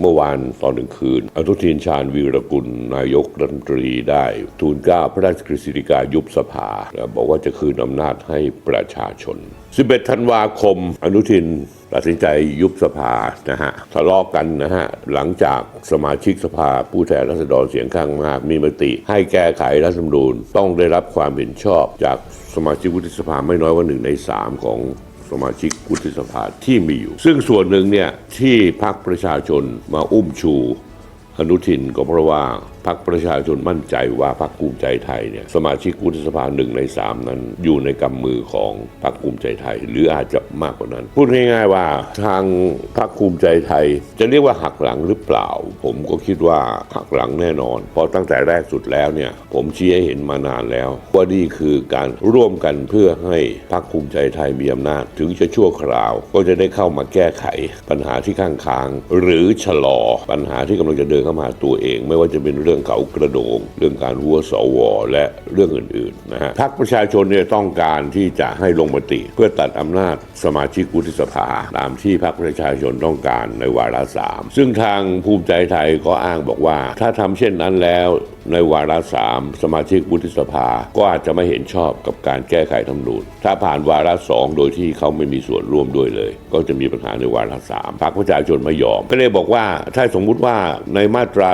เมื่อวานตอนหนึ่งคืน อนุทินชาญวีรกุลนายกรัฐมนตรีได้ ทูลเกล้าพระราชกฤษฎีกายุบสภาและบอกว่าจะคืนอำนาจให้ประชาชน 11 ธันวาคม อนุทินตัดสินใจยุบสภานะฮะทะเลาะกันนะฮะ หลังจากสมาชิกสภาผู้แทนราษฎรเสียงข้างมากมีมติ ให้แก้ไขรัฐธรรมนูญต้องได้รับความเห็นชอบจากสมาชิกวุฒิสภาไม่น้อยกว่าหนึ่งในสามของ สมาชิกวุฒิสภาที่มีอยู่ ซึ่งส่วนหนึ่งเนี่ยที่พักประชาชนมาอุ้มชูอนุทินก็เพราะว่า พรรคประชาชนมั่นใจว่าพรรคภูมิใจไทยเนี่ยสมาชิกวุฒิสภาหนึ่งในสามนั้น อยู่ในกำมือของพรรคภูมิใจไทย หรืออาจจะมากกว่านั้น พูดง่ายๆว่าทางพรรคภูมิใจไทย จะเรียกว่าหักหลังหรือเปล่า ผมก็คิดว่าหักหลังแน่นอน เพราะตั้งแต่แรกสุดแล้วเนี่ยผมชี้ให้เห็นมานานแล้ว ว่านี่คือการร่วมกันเพื่อให้พรรคภูมิใจไทยมีอำนาจ ถึงจะชั่วคราว ก็จะได้เข้ามาแก้ไข ปัญหาที่ข้างคางหรือชะลอปัญหาที่กำลังจะเดินเข้ามาตัวเอง ไม่ว่าจะเป็นเรื่องเขากระโดง เรื่องการหัวสวและเรื่องอื่นๆนะฮะพรรคประชาชนเนี่ยต้องการที่จะให้ลงมติ เพื่อตัดอำนาจสมาชิกวุฒิสภา ตามที่พรรคประชาชนต้องการในวาระสามซึ่งทางภูมิใจไทยก็อ้างบอกว่า ถ้าทำเช่นนั้นแล้วในวาระสามสมาชิกวุฒิสภา ก็อาจจะไม่เห็นชอบกับการแก้ไขธรรมนูญถ้าผ่านวาระสองโดยที่เขาไม่มีส่วนร่วมด้วยเลย ก็จะมีปัญหาในวาระสามพรรคประชาชนไม่ยอม ก็เลยบอกว่าถ้าสมมุติว่าในมาตรา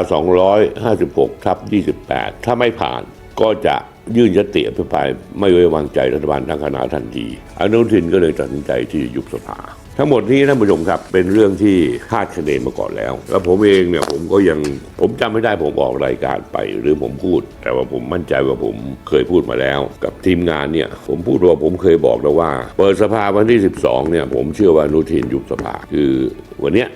26ทับ28 ถ้าไม่ผ่านก็จะยื่นยติอภิปรายไม่ไว้วางใจรัฐบาลทั้งคณะทันที อนุทินก็เลยตัดสินใจที่ยุบสภา ทั้งหมดนี้ท่านผู้ชมครับเป็นเรื่องที่คาดคะเนมาก่อนแล้ว แล้วผมเองเนี่ยผมก็ยังผมจำไม่ได้ผมออกรายการไป หรือผมพูด แต่ว่าผมมั่นใจว่าผมเคยพูดมาแล้ว กับทีมงานเนี่ยผมพูดว่าผมเคยบอกแล้วว่า เปิดสภาวันที่ 12เนี่ยผมเชื่อว่าอนุทินยุบสภาคือวันเนี้ย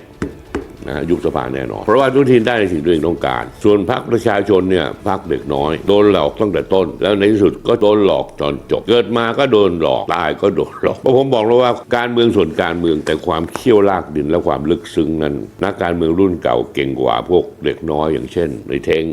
นะฮะยุบสภาแน่นอน เพราะว่าอนุทินได้ในสิ่งที่ตัวเองต้องการ ส่วนพรรคประชาชนเนี่ยพรรคเด็กน้อย โดนหลอกตั้งแต่ต้น แล้วในที่สุดก็โดนหลอกตอนจบ เกิดมาก็โดนหลอก ตายก็โดนหลอกเพราะผมบอกแล้วว่าการเมืองส่วนการเมืองแต่ความเขี้ยวลากดินและความลึกซึ้งนั้นนักการเมืองรุ่นเก่าเก่งกว่าพวกเด็กน้อยอย่างเช่น ในเทง